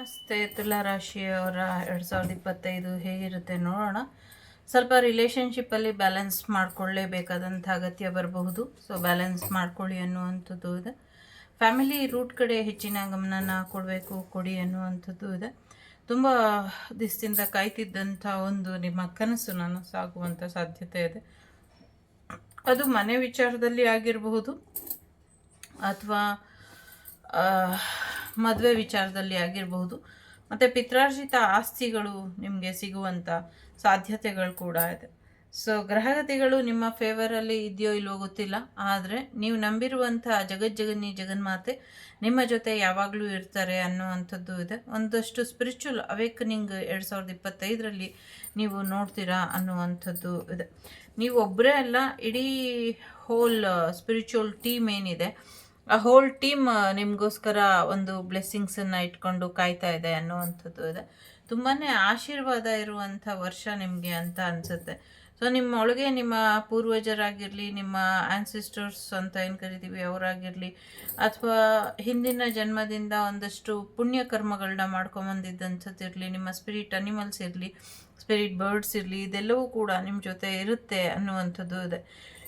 ನಮಸ್ತೆ ತುಲಾ ರಾಶಿಯವರ ಎರಡು ಸಾವಿರದ ಇಪ್ಪತ್ತೈದು ಹೇಗಿರುತ್ತೆ ನೋಡೋಣ. ಸ್ವಲ್ಪ ರಿಲೇಷನ್ಶಿಪ್ಪಲ್ಲಿ ಬ್ಯಾಲೆನ್ಸ್ ಮಾಡಿಕೊಳ್ಳೇಬೇಕಾದಂಥ ಅಗತ್ಯ ಬರಬಹುದು. ಸೊ ಬ್ಯಾಲೆನ್ಸ್ ಮಾಡಿಕೊಳ್ಳಿ ಅನ್ನುವಂಥದ್ದು ಇದೆ. ಫ್ಯಾಮಿಲಿ ರೂಟ್ ಕಡೆ ಹೆಚ್ಚಿನ ಗಮನನ ಕೊಡಬೇಕು, ಕೊಡಿ ಅನ್ನುವಂಥದ್ದು ಇದೆ. ತುಂಬ ದಿವಸದಿಂದ ಕಾಯ್ತಿದ್ದಂಥ ಒಂದು ನಿಮ್ಮ ಕನಸು ನಾನು ಸಾಗುವಂಥ ಸಾಧ್ಯತೆ ಇದೆ. ಅದು ಮನೆ ವಿಚಾರದಲ್ಲಿ ಆಗಿರಬಹುದು ಅಥವಾ ಮದುವೆ ವಿಚಾರದಲ್ಲಿ ಆಗಿರಬಹುದು. ಮತ್ತು ಪಿತ್ರಾರ್ಜಿತ ಆಸ್ತಿಗಳು ನಿಮಗೆ ಸಿಗುವಂಥ ಸಾಧ್ಯತೆಗಳು ಕೂಡ ಇದೆ. ಸೊ ಗ್ರಹಗತಿಗಳು ನಿಮ್ಮ ಫೇವರಲ್ಲಿ ಇದೆಯೋ ಇಲ್ವೋ ಗೊತ್ತಿಲ್ಲ. ಆದರೆ ನೀವು ನಂಬಿರುವಂಥ ಜಗಜ್ಜಗನ್ನಿ ಜಗನ್ಮಾತೆ ನಿಮ್ಮ ಜೊತೆ ಯಾವಾಗಲೂ ಇರ್ತಾರೆ ಅನ್ನುವಂಥದ್ದು ಇದೆ. ಒಂದಷ್ಟು ಸ್ಪಿರಿಚುವಲ್ ಅವೇಕನಿಂಗ್ ಎರಡು ಸಾವಿರದ ಇಪ್ಪತ್ತೈದರಲ್ಲಿ ನೀವು ನೋಡ್ತೀರಾ ಅನ್ನುವಂಥದ್ದು ಇದೆ. ನೀವು ಒಬ್ಬರೇ ಅಲ್ಲ, ಇಡೀ ಹೋಲ್ ಸ್ಪಿರಿಚುವಲ್ ಟೀಮ್ ಏನಿದೆ. ಆ ಹೋಲ್ ಟೀಮ್ ನಿಮಗೋಸ್ಕರ ಒಂದು ಬ್ಲೆಸ್ಸಿಂಗ್ಸನ್ನು ಇಟ್ಕೊಂಡು ಕಾಯ್ತಾ ಇದೆ ಅನ್ನುವಂಥದ್ದು ಇದೆ. ತುಂಬಾ ಆಶೀರ್ವಾದ ಇರುವಂಥ ವರ್ಷ ನಿಮಗೆ ಅಂತ ಅನಿಸುತ್ತೆ. ಸೊ ನಿಮ್ಮ ಒಳಗೆ ನಿಮ್ಮ ಪೂರ್ವಜರಾಗಿರಲಿ, ನಿಮ್ಮ ಆನ್ಸಿಸ್ಟರ್ಸ್ ಅಂತ ಏನು ಕರಿತೀವಿ ಅವರಾಗಿರಲಿ, ಅಥವಾ ಹಿಂದಿನ ಜನ್ಮದಿಂದ ಒಂದಷ್ಟು ಪುಣ್ಯ ಕರ್ಮಗಳನ್ನ ಮಾಡ್ಕೊಂಬಂದಿದ್ದಂಥದ್ದು ಇರಲಿ, ನಿಮ್ಮ ಸ್ಪಿರಿಟ್ ಅನಿಮಲ್ಸ್ ಇರಲಿ ಸ್ಪಿರಿಟ್ ಬರ್ಡ್ಸ್ ಇರಲಿ, ಇದೆಲ್ಲವೂ ಕೂಡ ನಿಮ್ಮ ಜೊತೆ ಇರುತ್ತೆ ಅನ್ನುವಂಥದ್ದು ಇದೆ.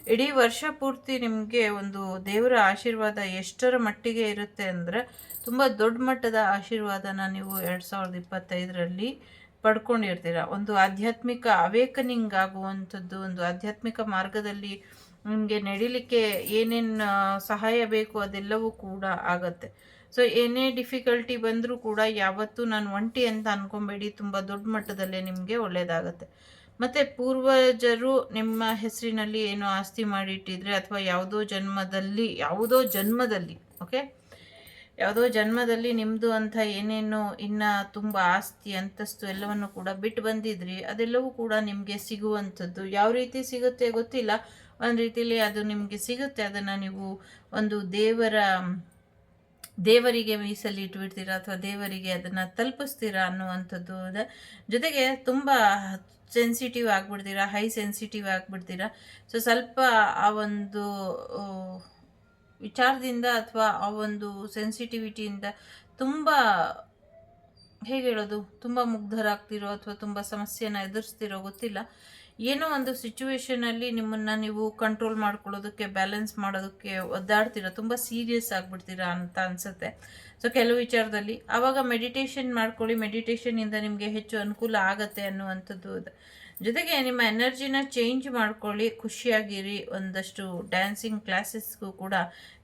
ಇಡೀ ವರ್ಷ ಪೂರ್ತಿ ನಿಮಗೆ ಒಂದು ದೇವರ ಆಶೀರ್ವಾದ ಎಷ್ಟರ ಮಟ್ಟಿಗೆ ಇರುತ್ತೆ ಅಂದರೆ ತುಂಬ ದೊಡ್ಡ ಮಟ್ಟದ ಆಶೀರ್ವಾದನ ನೀವು ಎರಡು ಸಾವಿರದ ಇಪ್ಪತ್ತೈದರಲ್ಲಿ ಪಡ್ಕೊಂಡಿರ್ತೀರ. ಒಂದು ಆಧ್ಯಾತ್ಮಿಕ ಅವೇಕನಿಂಗ್ ಆಗುವಂಥದ್ದು ಒಂದು ಆಧ್ಯಾತ್ಮಿಕ ಮಾರ್ಗದಲ್ಲಿ ನಿಮಗೆ ನಡಿಲಿಕ್ಕೆ ಏನೇನು ಸಹಾಯ ಬೇಕು ಅದೆಲ್ಲವೂ ಕೂಡ ಆಗತ್ತೆ. ಸೊ ಏನೇ ಡಿಫಿಕಲ್ಟಿ ಬಂದರೂ ಕೂಡ ಯಾವತ್ತೂ ನಾನು ಒಂಟಿ ಅಂತ ಅನ್ಕೊಬೇಡಿ. ತುಂಬ ದೊಡ್ಡ ಮಟ್ಟದಲ್ಲೇ ನಿಮಗೆ ಒಳ್ಳೆಯದಾಗತ್ತೆ ಮತ್ತು ಪೂರ್ವಜರು ನಿಮ್ಮ ಹೆಸರಿನಲ್ಲಿ ಏನೋ ಆಸ್ತಿ ಮಾಡಿಟ್ಟಿದ್ರೆ ಅಥವಾ ಯಾವುದೋ ಜನ್ಮದಲ್ಲಿ ಯಾವುದೋ ಜನ್ಮದಲ್ಲಿ ಓಕೆ ಯಾವುದೋ ಜನ್ಮದಲ್ಲಿ ನಿಮ್ಮದು ಅಂತ ಏನೇನು ಇನ್ನು ತುಂಬ ಆಸ್ತಿ, ಅಂತಸ್ತು ಎಲ್ಲವನ್ನು ಕೂಡ ಬಿಟ್ಟು ಬಂದಿದ್ರಿ, ಅದೆಲ್ಲವೂ ಕೂಡ ನಿಮಗೆ ಸಿಗುವಂಥದ್ದು. ಯಾವ ರೀತಿ ಸಿಗುತ್ತೆ ಗೊತ್ತಿಲ್ಲ. ಒಂದು ರೀತಿಯಲ್ಲಿ ಅದು ನಿಮಗೆ ಸಿಗುತ್ತೆ. ಅದನ್ನು ನೀವು ಒಂದು ದೇವರ, ದೇವರಿಗೆ ಮೀಸಲಿಟ್ಬಿಡ್ತೀರಾ ಅಥವಾ ದೇವರಿಗೆ ಅದನ್ನು ತಲುಪಿಸ್ತೀರಾ ಅನ್ನುವಂಥದ್ದು ಜೊತೆಗೆ ತುಂಬ ಸೆನ್ಸಿಟಿವ್ ಆಗಿಬಿಡ್ತೀರಾ ಹೈ ಸೆನ್ಸಿಟಿವ್ ಆಗಿಬಿಡ್ತೀರಾ? ಸೊ ಸ್ವಲ್ಪ ಆ ಒಂದು ವಿಚಾರದಿಂದ ಅಥವಾ ಆ ಒಂದು ಸೆನ್ಸಿಟಿವಿಟಿಯಿಂದ ತುಂಬ, ಹೇಗೆ ಹೇಳೋದು, ತುಂಬ ಮುಗ್ಧರಾಗ್ತಿರೋ ಅಥವಾ ತುಂಬ ಸಮಸ್ಯೆನ ಎದುರಿಸ್ತಿರೋ ಗೊತ್ತಿಲ್ಲ. ಏನೋ ಒಂದು ಸಿಚುವೇಶನಲ್ಲಿ ನಿಮ್ಮನ್ನು ನೀವು ಕಂಟ್ರೋಲ್ ಮಾಡ್ಕೊಳ್ಳೋದಕ್ಕೆ ಬ್ಯಾಲೆನ್ಸ್ ಮಾಡೋದಕ್ಕೆ ಒದ್ದಾಡ್ತೀರಾ? ತುಂಬ ಸೀರಿಯಸ್ ಆಗಿಬಿಡ್ತೀರಾ ಅಂತ ಅನಿಸುತ್ತೆ. ಸೊ ಕೆಲವು ವಿಚಾರದಲ್ಲಿ ಆವಾಗ ಮೆಡಿಟೇಷನ್ ಮಾಡ್ಕೊಳ್ಳಿ. ಮೆಡಿಟೇಷನಿಂದ ನಿಮಗೆ ಹೆಚ್ಚು ಅನುಕೂಲ ಆಗತ್ತೆ ಅನ್ನುವಂಥದ್ದು ಜೊತೆಗೆ ನಿಮ್ಮ ಎನರ್ಜಿನ ಚೇಂಜ್ ಮಾಡ್ಕೊಳ್ಳಿ. ಖುಷಿಯಾಗಿರಿ. ಒಂದಷ್ಟು ಡ್ಯಾನ್ಸಿಂಗ್ ಕ್ಲಾಸಸ್ಗೂ ಕೂಡ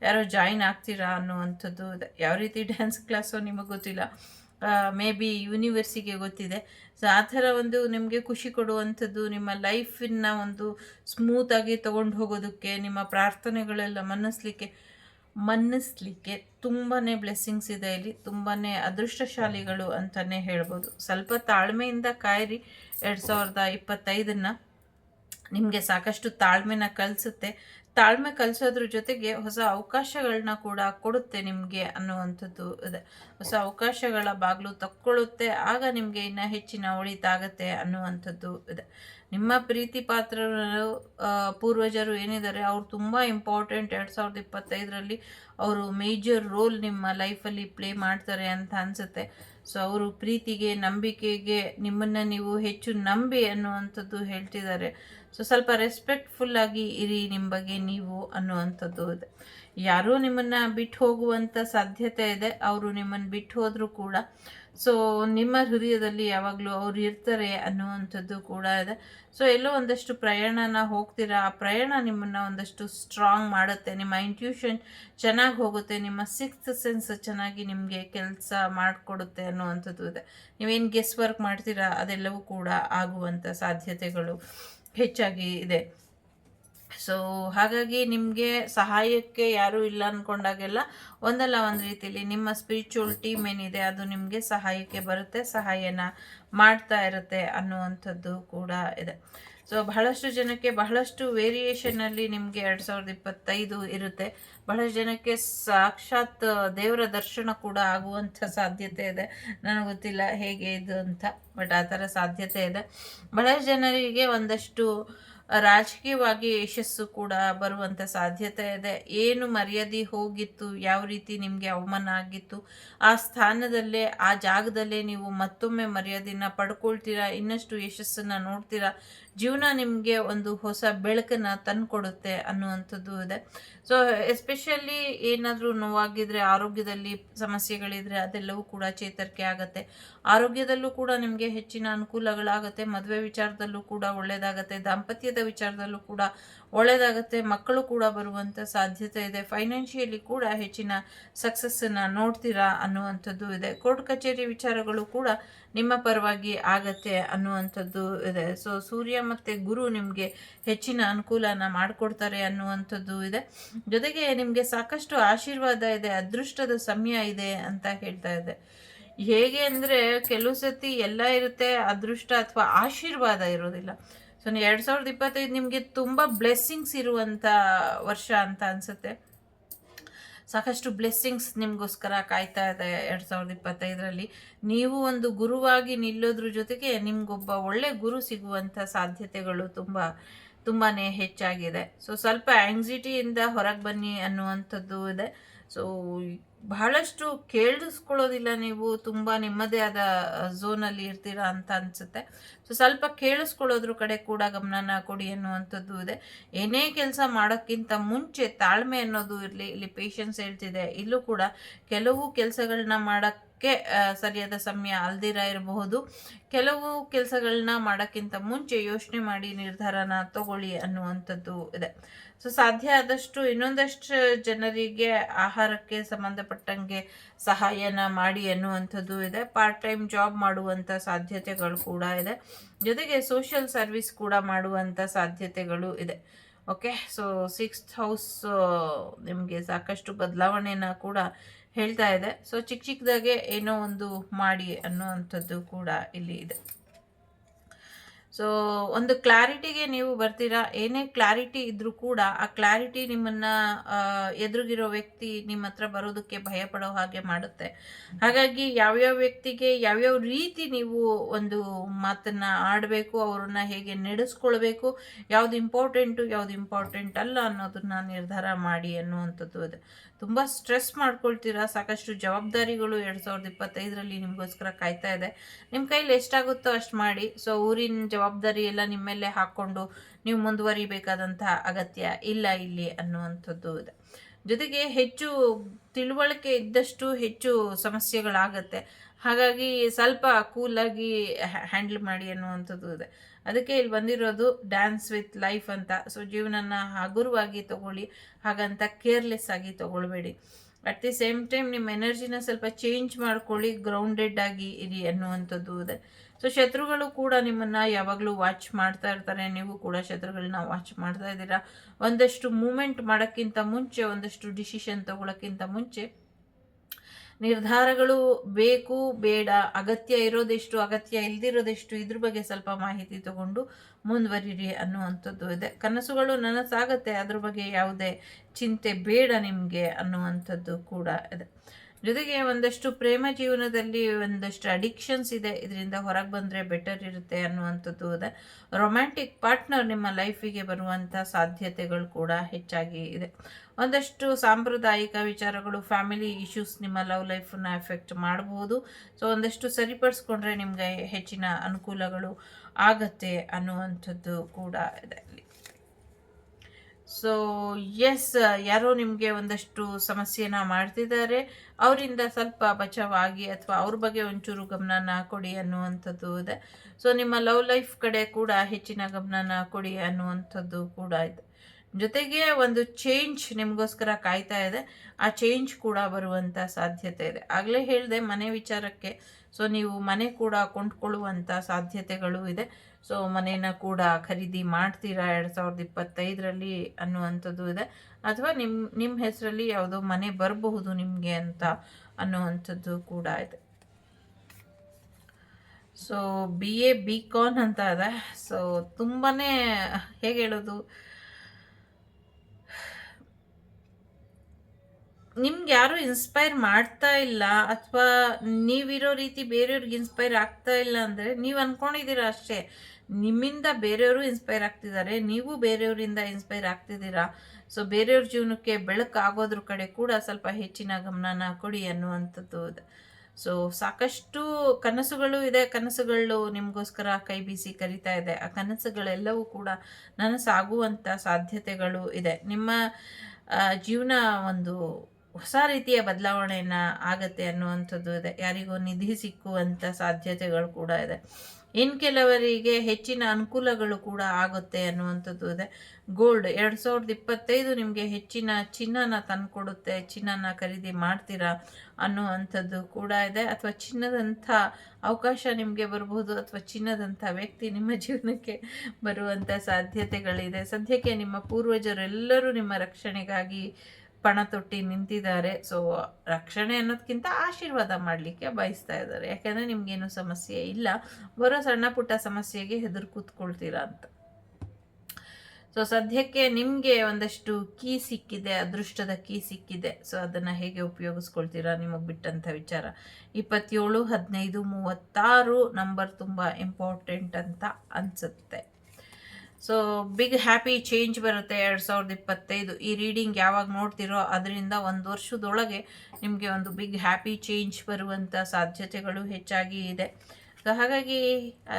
ಯಾರೋ ಜಾಯಿನ್ ಆಗ್ತೀರಾ ಅನ್ನುವಂಥದ್ದು ಯಾವ ರೀತಿ ಡ್ಯಾನ್ಸ್ ಕ್ಲಾಸೋ ನಿಮಗೆ ಗೊತ್ತಿಲ್ಲ. ಮೇ ಬಿ ಯೂನಿವರ್ಸಿಗೆ ಗೊತ್ತಿದೆ. ಸೊ ಆ ಥರ ಒಂದು ನಿಮಗೆ ಖುಷಿ ಕೊಡುವಂಥದ್ದು, ನಿಮ್ಮ ಲೈಫಿನ ಒಂದು ಸ್ಮೂತಾಗಿ ತೊಗೊಂಡು ಹೋಗೋದಕ್ಕೆ, ನಿಮ್ಮ ಪ್ರಾರ್ಥನೆಗಳೆಲ್ಲ ಮನ್ನಿಸ್ಲಿಕ್ಕೆ ಮನ್ನಿಸ್ಲಿಕ್ಕೆ ತುಂಬಾ ಬ್ಲೆಸ್ಸಿಂಗ್ಸ್ ಇದೆ ಇಲ್ಲಿ. ತುಂಬಾ ಅದೃಷ್ಟಶಾಲಿಗಳು ಅಂತಲೇ ಹೇಳ್ಬೋದು. ಸ್ವಲ್ಪ ತಾಳ್ಮೆಯಿಂದ ಕಾಯಿರಿ. ಎರಡು ಸಾವಿರದ ಇಪ್ಪತ್ತೈದನ್ನು ನಿಮಗೆ ಸಾಕಷ್ಟು ತಾಳ್ಮೆನ ಕಲಿಸುತ್ತೆ. ತಾಳ್ಮೆ ಕಲಿಸೋದ್ರ ಜೊತೆಗೆ ಹೊಸ ಅವಕಾಶಗಳನ್ನ ಕೂಡ ಕೊಡುತ್ತೆ ನಿಮಗೆ ಅನ್ನುವಂಥದ್ದು ಇದೆ. ಹೊಸ ಅವಕಾಶಗಳ ಬಾಗಿಲು ತಕ್ಕೊಳ್ಳುತ್ತೆ, ಆಗ ನಿಮಗೆ ಇನ್ನು ಹೆಚ್ಚಿನ ಒಳಿತಾಗತ್ತೆ ಅನ್ನುವಂಥದ್ದು ಇದೆ. ನಿಮ್ಮ ಪ್ರೀತಿ ಪಾತ್ರರು ಪೂರ್ವಜರು ಏನಿದ್ದಾರೆ, ಅವ್ರು ತುಂಬ ಇಂಪಾರ್ಟೆಂಟ್ ಎರಡು ಸಾವಿರದ ಇಪ್ಪತ್ತೈದರಲ್ಲಿ ಅವರು ಮೇಜರ್ ರೋಲ್ ನಿಮ್ಮ ಲೈಫಲ್ಲಿ ಪ್ಲೇ ಮಾಡ್ತಾರೆ ಅಂತ ಅನಿಸುತ್ತೆ. ಸೊ ಅವರು ಪ್ರೀತಿಗೆ, ನಂಬಿಕೆಗೆ ನಿಮ್ಮನ್ನು ನೀವು ಹೆಚ್ಚು ನಂಬಿ ಅನ್ನುವಂಥದ್ದು ಹೇಳ್ತಿದ್ದಾರೆ. ಸೊ ಸ್ವಲ್ಪ ರೆಸ್ಪೆಕ್ಟ್ಫುಲ್ಲಾಗಿ ಇರಿ ನಿಮ್ಮ ಬಗ್ಗೆ ನೀವು ಅನ್ನುವಂಥದ್ದು ಇದೆ. ಯಾರೂ ನಿಮ್ಮನ್ನು ಬಿಟ್ಟು ಹೋಗುವಂಥ ಸಾಧ್ಯತೆ ಇದೆ. ಅವರು ನಿಮ್ಮನ್ನು ಬಿಟ್ಟು ಹೋದರೂ ಕೂಡ ಸೊ ನಿಮ್ಮ ಹೃದಯದಲ್ಲಿ ಯಾವಾಗಲೂ ಅವ್ರು ಇರ್ತಾರೆ ಅನ್ನುವಂಥದ್ದು ಕೂಡ ಇದೆ. ಸೊ ಎಲ್ಲೋ ಒಂದಷ್ಟು ಪ್ರಯಾಣನ ಹೋಗ್ತೀರಾ? ಆ ಪ್ರಯಾಣ ನಿಮ್ಮನ್ನು ಒಂದಷ್ಟು ಸ್ಟ್ರಾಂಗ್ ಮಾಡುತ್ತೆ. ನಿಮ್ಮ ಇಂಟ್ಯೂಷನ್ ಚೆನ್ನಾಗಿ ಹೋಗುತ್ತೆ. ನಿಮ್ಮ ಸಿಕ್ಸ್ತ್ ಸೆನ್ಸ್ ಚೆನ್ನಾಗಿ ನಿಮಗೆ ಕೆಲಸ ಮಾಡಿಕೊಡುತ್ತೆ ಅನ್ನುವಂಥದ್ದು ಇದೆ. ನೀವೇನು ಗೆಸ್ ವರ್ಕ್ ಮಾಡ್ತೀರಾ? ಅದೆಲ್ಲವೂ ಕೂಡ ಆಗುವಂಥ ಸಾಧ್ಯತೆಗಳು ಹೆಚ್ಚಾಗಿ ಇದೆ. ಸೊ ಹಾಗಾಗಿ ನಿಮಗೆ ಸಹಾಯಕ್ಕೆ ಯಾರೂ ಇಲ್ಲ ಅಂದ್ಕೊಂಡಾಗೆಲ್ಲ ಒಂದಲ್ಲ ಒಂದು ರೀತಿಯಲ್ಲಿ ನಿಮ್ಮ ಸ್ಪಿರಿಚುವಲ್ ಟೀಮ್ ಏನಿದೆ ಅದು ನಿಮಗೆ ಸಹಾಯಕ್ಕೆ ಬರುತ್ತೆ, ಸಹಾಯನ ಮಾಡ್ತಾ ಇರುತ್ತೆ ಅನ್ನುವಂಥದ್ದು ಕೂಡ ಇದೆ. ಸೊ ಬಹಳಷ್ಟು ಜನಕ್ಕೆ ಬಹಳಷ್ಟು ವೇರಿಯೇಷನಲ್ಲಿ ನಿಮಗೆ ಎರಡು ಸಾವಿರದ ಇಪ್ಪತ್ತೈದು ಇರುತ್ತೆ. ಬಹಳಷ್ಟು ಜನಕ್ಕೆ ಸಾಕ್ಷಾತ್ ದೇವರ ದರ್ಶನ ಕೂಡ ಆಗುವಂಥ ಸಾಧ್ಯತೆ ಇದೆ. ನನಗೆ ಗೊತ್ತಿಲ್ಲ ಹೇಗೆ ಇದು ಅಂತ ಬಟ್ ಆ ಥರ ಸಾಧ್ಯತೆ ಇದೆ. ಬಹಳಷ್ಟು ಜನರಿಗೆ ಒಂದಷ್ಟು ರಾಜಕೀಯವಾಗಿ ಯಶಸ್ಸು ಕೂಡ ಬರುವಂಥ ಸಾಧ್ಯತೆ ಇದೆ. ಏನು ಮರ್ಯಾದೆ ಹೋಗಿತ್ತು, ಯಾವ ರೀತಿ ನಿಮಗೆ ಅವಮಾನ ಆಗಿತ್ತು, ಆ ಸ್ಥಾನದಲ್ಲೇ, ಆ ಜಾಗದಲ್ಲೇ ನೀವು ಮತ್ತೊಮ್ಮೆ ಮರ್ಯಾದೆನ ಪಡ್ಕೊಳ್ತೀರಾ, ಇನ್ನಷ್ಟು ಯಶಸ್ಸನ್ನು ನೋಡ್ತೀರಾ ಜೀವನ ನಿಮಗೆ ಒಂದು ಹೊಸ ಬೆಳಕನ್ನು ತಂದುಕೊಡುತ್ತೆ ಅನ್ನುವಂಥದ್ದು ಇದೆ. ಸೊ ಎಸ್ಪೆಷಲಿ ಏನಾದರೂ ನೋವಾಗಿದ್ರೆ, ಆರೋಗ್ಯದಲ್ಲಿ ಸಮಸ್ಯೆಗಳಿದ್ರೆ ಅದೆಲ್ಲವೂ ಕೂಡ ಚೇತರಿಕೆ ಆಗುತ್ತೆ. ಆರೋಗ್ಯದಲ್ಲೂ ಕೂಡ ನಿಮಗೆ ಹೆಚ್ಚಿನ ಅನುಕೂಲಗಳಾಗುತ್ತೆ. ಮದುವೆ ವಿಚಾರದಲ್ಲೂ ಕೂಡ ಒಳ್ಳೆಯದಾಗುತ್ತೆ ದಾಂಪತ್ಯದ ವಿಚಾರದಲ್ಲೂ ಕೂಡ ಒಳ್ಳೆಯದಾಗತ್ತೆ, ಮಕ್ಕಳು ಕೂಡ ಬರುವಂಥ ಸಾಧ್ಯತೆ ಇದೆ. ಫೈನಾನ್ಷಿಯಲಿ ಕೂಡ ಹೆಚ್ಚಿನ ಸಕ್ಸಸ್ಸನ್ನು ನೋಡ್ತೀರಾ ಅನ್ನುವಂಥದ್ದು ಇದೆ. ಕೋರ್ಟ್ ಕಚೇರಿ ವಿಚಾರಗಳು ಕೂಡ ನಿಮ್ಮ ಪರವಾಗಿ ಆಗತ್ತೆ ಅನ್ನುವಂಥದ್ದು ಇದೆ. ಸೊ ಸೂರ್ಯ ಮತ್ತು ಗುರು ನಿಮಗೆ ಹೆಚ್ಚಿನ ಅನುಕೂಲನ ಮಾಡಿಕೊಡ್ತಾರೆ ಅನ್ನುವಂಥದ್ದು ಇದೆ. ಜೊತೆಗೆ ನಿಮಗೆ ಸಾಕಷ್ಟು ಆಶೀರ್ವಾದ ಇದೆ, ಅದೃಷ್ಟದ ಸಮಯ ಇದೆ ಅಂತ ಹೇಳ್ತಾ ಇದೆ. ಹೇಗೆ ಅಂದರೆ, ಕೆಲವು ಸತಿ ಎಲ್ಲ ಇರುತ್ತೆ, ಅದೃಷ್ಟ ಅಥವಾ ಆಶೀರ್ವಾದ ಇರೋದಿಲ್ಲ. ಸೊ ಎರಡು ಸಾವಿರದ ಇಪ್ಪತ್ತೈದು ನಿಮಗೆ ತುಂಬ ಬ್ಲೆಸ್ಸಿಂಗ್ಸ್ ಇರುವಂಥ ವರ್ಷ ಅಂತ ಅನಿಸುತ್ತೆ. ಸಾಕಷ್ಟು ಬ್ಲೆಸ್ಸಿಂಗ್ಸ್ ನಿಮಗೋಸ್ಕರ ಕಾಯ್ತಾ ಇದೆ ಎರಡು ಸಾವಿರದ ಇಪ್ಪತ್ತೈದರಲ್ಲಿ. ನೀವು ಒಂದು ಗುರುವಾಗಿ ನಿಲ್ಲೋದ್ರ ಜೊತೆಗೆ ನಿಮಗೊಬ್ಬ ಒಳ್ಳೆ ಗುರು ಸಿಗುವಂಥ ಸಾಧ್ಯತೆಗಳು ತುಂಬ ತುಂಬಾ ಹೆಚ್ಚಾಗಿದೆ. ಸೊ ಸ್ವಲ್ಪ ಆ್ಯಂಗ್ಸಿಟಿಯಿಂದ ಹೊರಗೆ ಬನ್ನಿ ಅನ್ನುವಂಥದ್ದು ಇದೆ. ಸೊ ಬಹಳಷ್ಟು ಕೇಳಿಸ್ಕೊಳ್ಳೋದಿಲ್ಲ ನೀವು, ತುಂಬ ನಿಮ್ಮದೇ ಆದ ಝೋನಲ್ಲಿ ಇರ್ತೀರಾ ಅಂತ ಅನಿಸುತ್ತೆ. ಸೊ ಸ್ವಲ್ಪ ಕೇಳಿಸ್ಕೊಳ್ಳೋದ್ರ ಕಡೆ ಕೂಡ ಗಮನನ ಕೊಡಿ ಅನ್ನುವಂಥದ್ದು ಇದೆ. ಏನೇ ಕೆಲಸ ಮಾಡೋಕ್ಕಿಂತ ಮುಂಚೆ ತಾಳ್ಮೆ ಅನ್ನೋದು ಇರಲಿ, ಇಲ್ಲಿ ಪೇಷನ್ಸ್ ಹೇಳ್ತಿದೆ. ಇಲ್ಲೂ ಕೂಡ ಕೆಲವು ಕೆಲಸಗಳನ್ನ ಮಾಡೋಕ್ಕೆ ಕ್ಕೆ ಸರಿಯಾದ ಸಮಯ ಅಲ್ದಿರ ಇರಬಹುದು. ಕೆಲವು ಕೆಲಸಗಳನ್ನ ಮಾಡೋಕ್ಕಿಂತ ಮುಂಚೆ ಯೋಚನೆ ಮಾಡಿ ನಿರ್ಧಾರನ ತಗೊಳ್ಳಿ ಅನ್ನುವಂಥದ್ದು ಇದೆ. ಸೊ, ಸಾಧ್ಯ ಆದಷ್ಟು ಇನ್ನೊಂದಷ್ಟು ಜನರಿಗೆ ಆಹಾರಕ್ಕೆ ಸಂಬಂಧಪಟ್ಟಂಗೆ ಸಹಾಯನ ಮಾಡಿ ಅನ್ನುವಂಥದ್ದು ಇದೆ. ಪಾರ್ಟ್ ಟೈಮ್ ಜಾಬ್ ಮಾಡುವಂಥ ಸಾಧ್ಯತೆಗಳು ಕೂಡ ಇದೆ. ಜೊತೆಗೆ ಸೋಷಿಯಲ್ ಸರ್ವಿಸ್ ಕೂಡ ಮಾಡುವಂಥ ಸಾಧ್ಯತೆಗಳು ಇದೆ. ಓಕೆ, ಸೊ ಸಿಕ್ಸ್ತ್ ಹೌಸ್ ನಿಮಗೆ ಸಾಕಷ್ಟು ಬದಲಾವಣೆನ ಕೂಡ ಹೇಳ್ತಾ ಇದೆ. ಸೊ ಚಿಕ್ಕ ಚಿಕ್ಕದಾಗೆ ಏನೋ ಒಂದು ಮಾಡಿ ಅನ್ನುವಂಥದ್ದು ಕೂಡ ಇಲ್ಲಿ ಇದೆ. ಸೊ ಒಂದು ಕ್ಲಾರಿಟಿಗೆ ನೀವು ಬರ್ತೀರಾ? ಏನೇ ಕ್ಲಾರಿಟಿ ಇದ್ರೂ ಕೂಡ ಆ ಕ್ಲಾರಿಟಿ ನಿಮ್ಮನ್ನ ಎದುರುಗಿರೋ ವ್ಯಕ್ತಿ ನಿಮ್ಮ ಹತ್ರ ಬರೋದಕ್ಕೆ ಭಯ ಪಡೋ ಹಾಗೆ ಮಾಡುತ್ತೆ. ಹಾಗಾಗಿ ಯಾವ್ಯಾವ ವ್ಯಕ್ತಿಗೆ ಯಾವ್ಯಾವ ರೀತಿ ನೀವು ಒಂದು ಮಾತನ್ನ ಆಡಬೇಕು, ಅವ್ರನ್ನ ಹೇಗೆ ನಡೆಸ್ಕೊಳ್ಬೇಕು, ಯಾವ್ದು ಇಂಪಾರ್ಟೆಂಟು ಯಾವ್ದು ಇಂಪಾರ್ಟೆಂಟ್ ಅಲ್ಲ ಅನ್ನೋದನ್ನ ನಿರ್ಧಾರ ಮಾಡಿ ಅನ್ನುವಂಥದ್ದು ಇದೆ. ತುಂಬ ಸ್ಟ್ರೆಸ್ ಮಾಡ್ಕೊಳ್ತೀರಾ? ಸಾಕಷ್ಟು ಜವಾಬ್ದಾರಿಗಳು ಎರಡು ಸಾವಿರದ ಇಪ್ಪತ್ತೈದರಲ್ಲಿ ನಿಮಗೋಸ್ಕರ ಕಾಯ್ತಾ ಇದೆ. ನಿಮ್ಮ ಕೈಲಿ ಎಷ್ಟಾಗುತ್ತೋ ಅಷ್ಟು ಮಾಡಿ. ಸೊ ಊರಿನ ಜವಾಬ್ದಾರಿ ಎಲ್ಲ ನಿಮ್ಮ ಮೇಲೆ ಹಾಕ್ಕೊಂಡು ನೀವು ಮುಂದುವರಿಬೇಕಾದಂತಹ ಅಗತ್ಯ ಇಲ್ಲ ಇಲ್ಲಿ ಅನ್ನುವಂಥದ್ದು ಇದೆ. ಜೊತೆಗೆ ಹೆಚ್ಚು ತಿಳುವಳಿಕೆ ಇದ್ದಷ್ಟು ಹೆಚ್ಚು ಸಮಸ್ಯೆಗಳಾಗತ್ತೆ. ಹಾಗಾಗಿ ಸ್ವಲ್ಪ ಕೂಲಾಗಿ ಹ್ಯಾಂಡಲ್ ಮಾಡಿ ಅನ್ನುವಂಥದ್ದು ಇದೆ. ಅದಕ್ಕೆ ಇಲ್ಲಿ ಬಂದಿರೋದು ಡ್ಯಾನ್ಸ್ ವಿತ್ ಲೈಫ್ ಅಂತ. ಸೊ ಜೀವನನ ಹಗುರವಾಗಿ ತಗೊಳ್ಳಿ, ಹಾಗಂತ ಕೇರ್ಲೆಸ್ ಆಗಿ ತಗೊಳ್ಬೇಡಿ. ಅಟ್ ದಿ ಸೇಮ್ ಟೈಮ್ ನಿಮ್ಮ ಎನರ್ಜಿನ ಸ್ವಲ್ಪ ಚೇಂಜ್ ಮಾಡ್ಕೊಳ್ಳಿ ಗ್ರೌಂಡೆಡ್ ಆಗಿ ಇರಿ ಅನ್ನುವಂಥದ್ದು ಇದೆ. ಸೊ ಶತ್ರುಗಳು ಕೂಡ ನಿಮ್ಮನ್ನು ಯಾವಾಗಲೂ ವಾಚ್ ಮಾಡ್ತಾ ಇರ್ತಾರೆ. ನೀವು ಕೂಡ ಶತ್ರುಗಳನ್ನ ವಾಚ್ ಮಾಡ್ತಾ ಇದ್ದೀರಾ. ಒಂದಷ್ಟು ಮೂಮೆಂಟ್ ಮಾಡೋಕ್ಕಿಂತ ಮುಂಚೆ, ಒಂದಷ್ಟು ಡಿಸಿಷನ್ ತಗೊಳ್ಳೋಕ್ಕಿಂತ ಮುಂಚೆ ನಿರ್ಧಾರಗಳು ಬೇಕು, ಬೇಡ, ಅಗತ್ಯ ಇರೋದೆಷ್ಟು, ಅಗತ್ಯ ಇಲ್ದಿರೋದೆಷ್ಟು ಇದ್ರ ಬಗ್ಗೆ ಸ್ವಲ್ಪ ಮಾಹಿತಿ ತಗೊಂಡು ಮುಂದುವರಿರಿ ಅನ್ನುವಂಥದ್ದು ಇದೆ. ಕನಸುಗಳು ನನಸಾಗತ್ತೆ, ಅದ್ರ ಬಗ್ಗೆ ಯಾವುದೇ ಚಿಂತೆ ಬೇಡ ನಿಮಗೆ ಅನ್ನುವಂಥದ್ದು ಕೂಡ ಇದೆ. ಜೊತೆಗೆ ಒಂದಷ್ಟು ಪ್ರೇಮ ಜೀವನದಲ್ಲಿ ಒಂದಷ್ಟು ಅಡಿಕ್ಷನ್ಸ್ ಇದೆ. ಇದರಿಂದ ಹೊರಗೆ ಬಂದರೆ ಬೆಟರ್ ಇರುತ್ತೆ ಅನ್ನುವಂಥದ್ದು ಇದೆ ರೊಮ್ಯಾಂಟಿಕ್ ಪಾರ್ಟ್ನರ್ ನಿಮ್ಮ ಲೈಫಿಗೆ ಬರುವಂಥ ಸಾಧ್ಯತೆಗಳು ಕೂಡ ಹೆಚ್ಚಾಗಿ ಇದೆ. ಒಂದಷ್ಟು ಸಾಂಪ್ರದಾಯಿಕ ವಿಚಾರಗಳು ಫ್ಯಾಮಿಲಿ ಇಶ್ಯೂಸ್ ನಿಮ್ಮ ಲವ್ ಲೈಫನ್ನ ಎಫೆಕ್ಟ್ ಮಾಡಬಹುದು ಸೊ ಒಂದಷ್ಟು ಸರಿಪಡಿಸ್ಕೊಂಡ್ರೆ ನಿಮಗೆ ಹೆಚ್ಚಿನ ಅನುಕೂಲಗಳು ಆಗತ್ತೆ ಅನ್ನುವಂಥದ್ದು ಕೂಡ ಇದೆ ಸೊ ಎಸ್ ಯಾರೋ ನಿಮಗೆ ಒಂದಷ್ಟು ಸಮಸ್ಯೆನ ಮಾಡ್ತಿದ್ದಾರೆ. ಅವರಿಂದ ಸ್ವಲ್ಪ ಬಚಾವಾಗಿ ಅಥವಾ ಅವ್ರ ಬಗ್ಗೆ ಒಂಚೂರು ಗಮನನ ಕೊಡಿ ಅನ್ನುವಂಥದ್ದು ಇದೆ. ಸೊ ನಿಮ್ಮ ಲವ್ ಲೈಫ್ ಕಡೆ ಕೂಡ ಹೆಚ್ಚಿನ ಗಮನನ ಕೊಡಿ ಅನ್ನುವಂಥದ್ದು ಕೂಡ ಇದೆ. ಜೊತೆಗೆ ಒಂದು ಚೇಂಜ್ ನಿಮಗೋಸ್ಕರ ಕಾಯ್ತಾ ಇದೆ. ಆ ಚೇಂಜ್ ಕೂಡ ಬರುವಂಥ ಸಾಧ್ಯತೆ ಇದೆ. ಆಗಲೇ ಹೇಳಿದೆ, ಮನೆ ವಿಚಾರಕ್ಕೆ ಸೊ ನೀವು ಮನೆ ಕೂಡ ಕೊಂಡ್ಕೊಳ್ಳುವಂಥ ಸಾಧ್ಯತೆಗಳು ಇದೆ. ಸೊ ಮನೇನ ಕೂಡ ಖರೀದಿ ಮಾಡ್ತೀರಾ ಎರಡು ಸಾವಿರದ ಇಪ್ಪತ್ತೈದರಲ್ಲಿ ಅನ್ನುವಂಥದ್ದು ಇದೆ. ಅಥವಾ ನಿಮ್ಮ ನಿಮ್ಮ ಹೆಸರಲ್ಲಿ ಯಾವುದೋ ಮನೆ ಬರಬಹುದು ನಿಮಗೆ ಅಂತ ಅನ್ನುವಂಥದ್ದು ಕೂಡ ಇದೆ. So B A B con ಅಂತ ಇದೆ. ಸೊ ತುಂಬಾ ಹೇಗೆ ಹೇಳೋದು? ನಿಮ್ಗೆ ಯಾರು ಇನ್ಸ್ಪೈರ್ ಮಾಡ್ತಾ ಇಲ್ಲ ಅಥವಾ ನೀವಿರೋ ರೀತಿ ಬೇರೆಯವ್ರಿಗೆ ಇನ್ಸ್ಪೈರ್ ಆಗ್ತಾ ಇಲ್ಲ ಅಂದರೆ ನೀವು ಅಂದ್ಕೊಂಡಿದ್ದೀರ ಅಷ್ಟೇ. ನಿಮ್ಮಿಂದ ಬೇರೆಯವರು ಇನ್ಸ್ಪೈರ್ ಆಗ್ತಿದ್ದಾರೆ, ನೀವು ಬೇರೆಯವರಿಂದ ಇನ್ಸ್ಪೈರ್ ಆಗ್ತಿದ್ದೀರಾ. ಸೊ ಬೇರೆಯವ್ರ ಜೀವನಕ್ಕೆ ಬೆಳಕಾಗೋದ್ರ ಕಡೆ ಕೂಡ ಸ್ವಲ್ಪ ಹೆಚ್ಚಿನ ಗಮನನ ಕೊಡಿ ಅನ್ನುವಂಥದ್ದು ಸೊ ಸಾಕಷ್ಟು ಕನಸುಗಳು ಇದೆ, ಕನಸುಗಳು ನಿಮಗೋಸ್ಕರ ಕೈ ಬೀಸಿ ಕರಿತಾ ಇದೆ. ಆ ಕನಸುಗಳೆಲ್ಲವೂ ಕೂಡ ನನಸಾಗುವಂಥ ಸಾಧ್ಯತೆಗಳು ಇದೆ. ನಿಮ್ಮ ಜೀವನ ಒಂದು ಹೊಸ ರೀತಿಯ ಬದಲಾವಣೆಯನ್ನ ಆಗತ್ತೆ ಅನ್ನುವಂಥದ್ದು ಇದೆ. ಯಾರಿಗೂ ನಿಧಿ ಸಿಕ್ಕುವಂಥ ಸಾಧ್ಯತೆಗಳು ಕೂಡ ಇದೆ. ಇನ್ನು ಕೆಲವರಿಗೆ ಹೆಚ್ಚಿನ ಅನುಕೂಲಗಳು ಕೂಡ ಆಗುತ್ತೆ ಅನ್ನುವಂಥದ್ದು ಇದೆ. ಗೋಲ್ಡ್ ಎರಡು ಸಾವಿರದ ಇಪ್ಪತ್ತೈದು ನಿಮಗೆ ಹೆಚ್ಚಿನ ಚಿನ್ನನ ತಂದುಕೊಡುತ್ತೆ, ಚಿನ್ನನ ಖರೀದಿ ಮಾಡ್ತೀರಾ ಅನ್ನುವಂಥದ್ದು ಕೂಡ ಇದೆ. ಅಥವಾ ಚಿನ್ನದಂಥ ಅವಕಾಶ ನಿಮಗೆ ಬರ್ಬೋದು, ಅಥವಾ ಚಿನ್ನದಂಥ ವ್ಯಕ್ತಿ ನಿಮ್ಮ ಜೀವನಕ್ಕೆ ಬರುವಂಥ ಸಾಧ್ಯತೆಗಳಿದೆ. ಸದ್ಯಕ್ಕೆ ನಿಮ್ಮ ಪೂರ್ವಜರೆಲ್ಲರೂ ನಿಮ್ಮ ರಕ್ಷಣೆಗಾಗಿ ಪಣ ತೊಟ್ಟಿ ನಿಂತಿದ್ದಾರೆ. ಸೊ ರಕ್ಷಣೆ ಅನ್ನೋದಕ್ಕಿಂತ ಆಶೀರ್ವಾದ ಮಾಡಲಿಕ್ಕೆ ಬಯಸ್ತಾ ಇದ್ದಾರೆ. ಯಾಕೆಂದರೆ ನಿಮಗೇನು ಸಮಸ್ಯೆ ಇಲ್ಲ. ಬರೋ ಸಣ್ಣ ಪುಟ್ಟ ಸಮಸ್ಯೆಗೆ ಹೆದರು ಕೂತ್ಕೊಳ್ತೀರಾ ಅಂತ. ಸೊ ಸದ್ಯಕ್ಕೆ ನಿಮಗೆ ಒಂದಷ್ಟು ಕೀ ಸಿಕ್ಕಿದೆ, ಅದೃಷ್ಟದ ಕೀ ಸಿಕ್ಕಿದೆ. ಸೊ ಅದನ್ನು ಹೇಗೆ ಉಪಯೋಗಿಸ್ಕೊಳ್ತೀರಾ ನಿಮಗೆ ಬಿಟ್ಟಂಥ ವಿಚಾರ. ಇಪ್ಪತ್ತೇಳು ಹದಿನೈದು ಮೂವತ್ತಾರು ನಂಬರ್ ತುಂಬ ಇಂಪಾರ್ಟೆಂಟ್ ಅಂತ ಅನಿಸುತ್ತೆ. ಸೊ ಬಿಗ್ ಹ್ಯಾಪಿ ಚೇಂಜ್ ಬರುತ್ತೆ ಎರಡು ಸಾವಿರದ ಇಪ್ಪತ್ತೈದು. ಈ ರೀಡಿಂಗ್ ಯಾವಾಗ ನೋಡ್ತಿರೋ ಅದರಿಂದ ಒಂದು ವರ್ಷದೊಳಗೆ ನಿಮಗೆ ಒಂದು ಬಿಗ್ ಹ್ಯಾಪಿ ಚೇಂಜ್ ಬರುವಂಥ ಸಾಧ್ಯತೆಗಳು ಹೆಚ್ಚಾಗಿ ಇದೆ. ಸೊ ಹಾಗಾಗಿ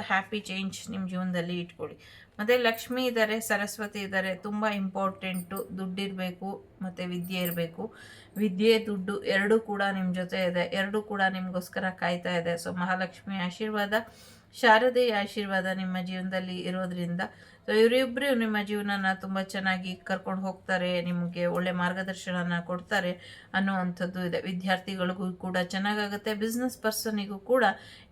ಹ್ಯಾಪಿ ಚೇಂಜ್ ನಿಮ್ಮ ಜೀವನದಲ್ಲಿ ಇಟ್ಕೊಳ್ಳಿ. ಮತ್ತು ಲಕ್ಷ್ಮಿ ಇದ್ದಾರೆ ಸರಸ್ವತಿ ಇದ್ದಾರೆ ತುಂಬ ಇಂಪಾರ್ಟೆಂಟು ದುಡ್ಡಿರಬೇಕು, ಮತ್ತು ವಿದ್ಯೆ ಇರಬೇಕು. ವಿದ್ಯೆ, ದುಡ್ಡು ಎರಡೂ ಕೂಡ ನಿಮ್ಮ ಜೊತೆ ಇದೆ. ಎರಡೂ ಕೂಡ ನಿಮಗೋಸ್ಕರ ಕಾಯ್ತಾ ಇದೆ. ಸೊ ಮಹಾಲಕ್ಷ್ಮಿ ಆಶೀರ್ವಾದ, ಶಾರದೆಯ ಆಶೀರ್ವಾದ ನಿಮ್ಮ ಜೀವನದಲ್ಲಿ ಇರೋದ್ರಿಂದ ಸೊ ಇವರಿಬ್ಬರು ನಿಮ್ಮ ಜೀವನನ ತುಂಬ ಚೆನ್ನಾಗಿ ಕರ್ಕೊಂಡು ಹೋಗ್ತಾರೆ, ನಿಮಗೆ ಒಳ್ಳೆ ಮಾರ್ಗದರ್ಶನನ ಕೊಡ್ತಾರೆ ಅನ್ನುವಂಥದ್ದು ಇದೆ. ವಿದ್ಯಾರ್ಥಿಗಳಿಗೂ ಕೂಡ ಚೆನ್ನಾಗಾಗುತ್ತೆ ಬಿಸ್ನೆಸ್ ಪರ್ಸನಿಗೂ ಕೂಡ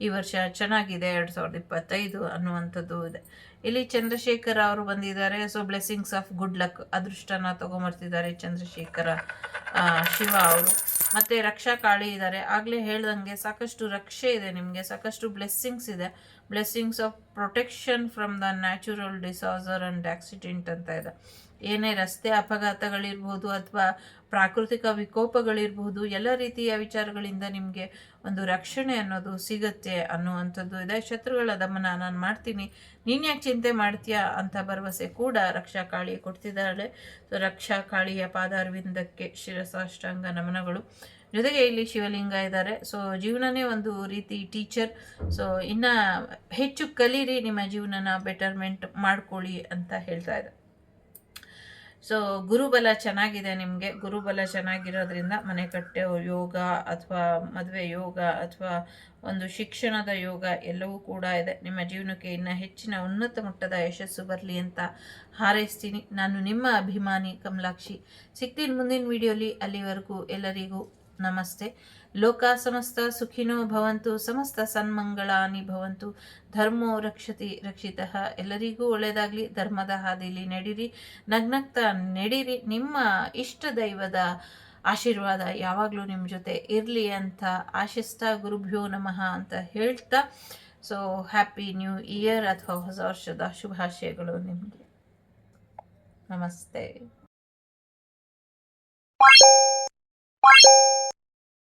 ಈ ವರ್ಷ ಚೆನ್ನಾಗಿದೆ, ಎರಡು ಸಾವಿರದ ಇಪ್ಪತ್ತೈದು ಅನ್ನುವಂಥದ್ದು ಇದೆ. ಇಲ್ಲಿ ಚಂದ್ರಶೇಖರ ಅವರು ಬಂದಿದ್ದಾರೆ. So blessings of good luck ಅದೃಷ್ಟನ ತಗೊಂಬರ್ತಿದ್ದಾರೆ ಚಂದ್ರಶೇಖರ ಶಿವ ಅವರು. ಮತ್ತೆ ರಕ್ಷಾ ಕಾಳಿ ಇದ್ದಾರೆ. ಆಗಲೇ ಹೇಳ್ದಂಗೆ ಸಾಕಷ್ಟು ರಕ್ಷೆ ಇದೆ ನಿಮಗೆ, ಸಾಕಷ್ಟು ಬ್ಲೆಸ್ಸಿಂಗ್ಸ್ ಇದೆ. Blessings of protection from the natural disaster and accident ಅಂತ ಇದೆ. ಏನೇ ರಸ್ತೆ ಅಪಘಾತಗಳಿರ್ಬೋದು ಅಥವಾ ಪ್ರಾಕೃತಿಕ ವಿಕೋಪಗಳಿರ್ಬೋದು, ಎಲ್ಲ ರೀತಿಯ ವಿಚಾರಗಳಿಂದ ನಿಮಗೆ ಒಂದು ರಕ್ಷಣೆ ಅನ್ನೋದು ಸಿಗುತ್ತೆ ಅನ್ನುವಂಥದ್ದು ಇದೆ. ಶತ್ರುಗಳ ದಮನ ನಾನು ಮಾಡ್ತೀನಿ. ನೀನು ಯಾಕೆ ಚಿಂತೆ ಮಾಡ್ತೀಯಾ ಅಂತ ಭರವಸೆ ಕೂಡ ರಕ್ಷಾ ಕಾಳಿ ಕೊಡ್ತಿದ್ದಾಳೆ. ಸೊ ರಕ್ಷಾ ಕಾಳಿಯ ಪಾದಾರ್ವಿಂದಕ್ಕೆ ಶಿರಸಾಷ್ಟಾಂಗ ನಮನಗಳು. ಜೊತೆಗೆ ಇಲ್ಲಿ ಶಿವಲಿಂಗ ಇದ್ದಾರೆ. ಸೊ ಜೀವನನೇ ಒಂದು ರೀತಿ ಟೀಚರ್ ಸೊ ಇನ್ನು ಹೆಚ್ಚು ಕಲೀರಿ, ನಿಮ್ಮ ಜೀವನನ ಬೆಟರ್ಮೆಂಟ್ ಮಾಡ್ಕೊಳ್ಳಿ ಅಂತ ಹೇಳ್ತಾ ಇದೆ ಸೊ ಗುರುಬಲ ಚೆನ್ನಾಗಿದೆ ನಿಮಗೆ. ಗುರುಬಲ ಚೆನ್ನಾಗಿರೋದ್ರಿಂದ ಮನೆ ಕಟ್ಟೆ ಯೋಗ ಅಥವಾ ಮದುವೆ ಯೋಗ ಅಥವಾ ಒಂದು ಶಿಕ್ಷಣದ ಯೋಗ ಎಲ್ಲವೂ ಕೂಡ ಇದೆ. ನಿಮ್ಮ ಜೀವನಕ್ಕೆ ಇನ್ನು ಹೆಚ್ಚಿನ ಉನ್ನತ ಮಟ್ಟದ ಯಶಸ್ಸು ಬರಲಿ ಅಂತ ಹಾರೈಸ್ತೀನಿ. ನಾನು ನಿಮ್ಮ ಅಭಿಮಾನಿ ಕಮಲಾಕ್ಷಿ. ಸಿಗ್ತೀನಿ ಮುಂದಿನ ವಿಡಿಯೋಲಿ ಅಲ್ಲಿವರೆಗೂ ಎಲ್ಲರಿಗೂ ನಮಸ್ತೆ. ಲೋಕ ಸಮಸ್ತ ಸುಖಿನೋ ಭವಂತು, ಸಮಸ್ತ ಸನ್ಮಂಗಳಾನಿ ಭವಂತು. ಧರ್ಮೋ ರಕ್ಷತಿ ರಕ್ಷಿತ. ಎಲ್ಲರಿಗೂ ಒಳ್ಳೆಯದಾಗಲಿ, ಧರ್ಮದ ಹಾದಿಲಿ ನಡೀರಿ. ನಗ್ನಗ್ತ ನಡೀರಿ. ನಿಮ್ಮ ಇಷ್ಟ ದೈವದ ಆಶೀರ್ವಾದ ಯಾವಾಗಲೂ ನಿಮ್ಮ ಜೊತೆ ಇರಲಿ ಅಂತ ಆಶಿಸ್ತಾ ಗುರುಭ್ಯೋ ನಮಃ ಅಂತ ಹೇಳ್ತಾ, ಸೊ ಹ್ಯಾಪಿ ನ್ಯೂ ಇಯರ್ ಅಥವಾ ಹೊಸ ವರ್ಷದ ಶುಭಾಶಯಗಳು ನಿಮಗೆ. ನಮಸ್ತೆ.